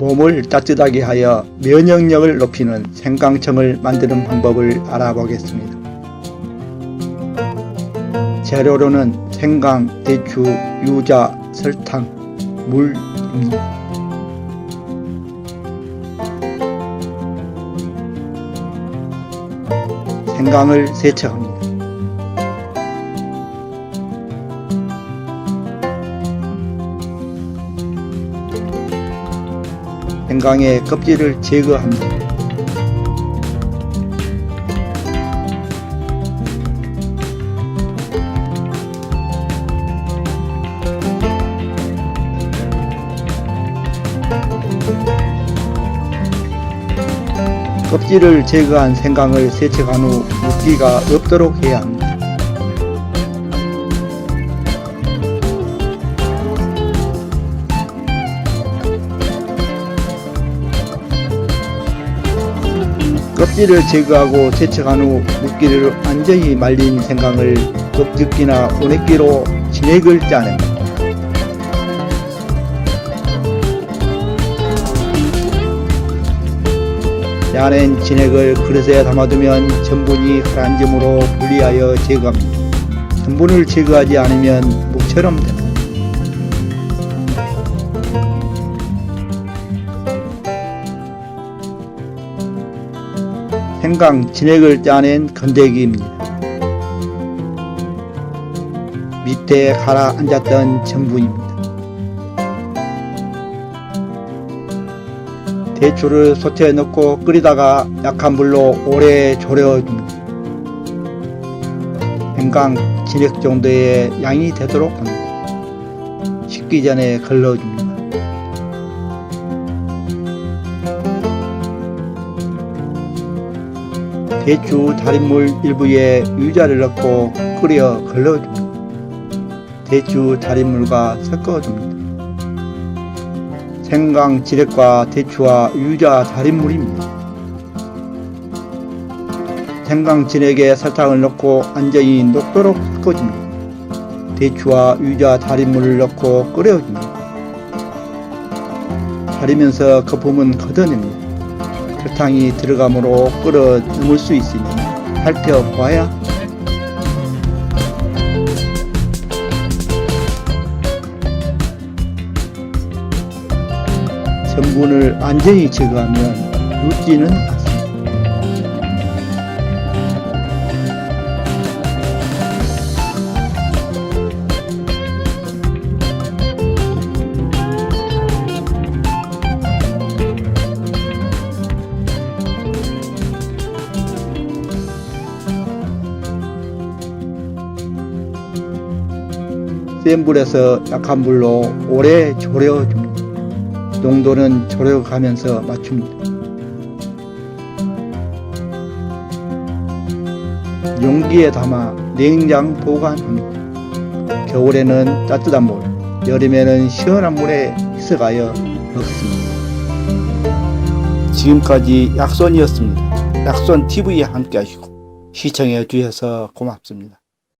몸을 따뜻하게 하여 면역력을 높이는 생강청을 만드는 방법을 알아보겠습니다. 재료로는 생강, 대추, 유자, 설탕, 물입니다. 생강을 세척합니다. 생강의 껍질을 제거합니다. 껍질을 제거한 생강을 세척한 후 물기가 없도록 해야 합니다. 껍질을 제거하고 세척한 후 물기를 완전히 말린 생강을 껍질기나 오내기로 진액을 짜냅니다. 짜낸 진액을 그릇에 담아두면 전분이 가라앉음으로 분리하여 제거합니다. 전분을 제거하지 않으면 묵처럼 됩니다. 생강 진액을 짜낸 건더기입니다. 밑에 가라앉았던 전분입니다. 대추를 솥에 넣고 끓이다가 약한 불로 오래 졸여줍니다. 생강 진액 정도의 양이 되도록 합니다. 식기 전에 걸러줍니다. 대추 달인물 일부에 유자를 넣고 끓여 걸러줍니다. 대추 달인물과 섞어줍니다. 생강 지렉과 대추와 유자 달인물입니다. 생강 진액에 설탕을 넣고 완전히 녹도록 섞어줍니다. 대추와 유자 달인물을 넣고 끓여줍니다. 달이면서 거품은 걷어냅니다. 설탕이 들어가므로 끓어 넘을 수 있으니 살펴봐야 전분을 완전히 제거하면 묻지는 센 불에서 약한 불로 오래 졸여줍니다. 농도는 졸여가면서 맞춥니다. 용기에 담아 냉장 보관합니다. 겨울에는 따뜻한 물, 여름에는 시원한 물에 희석하여 먹습니다. 지금까지 약손이었습니다. 약손 TV에 함께 하시고 시청해 주셔서 고맙습니다.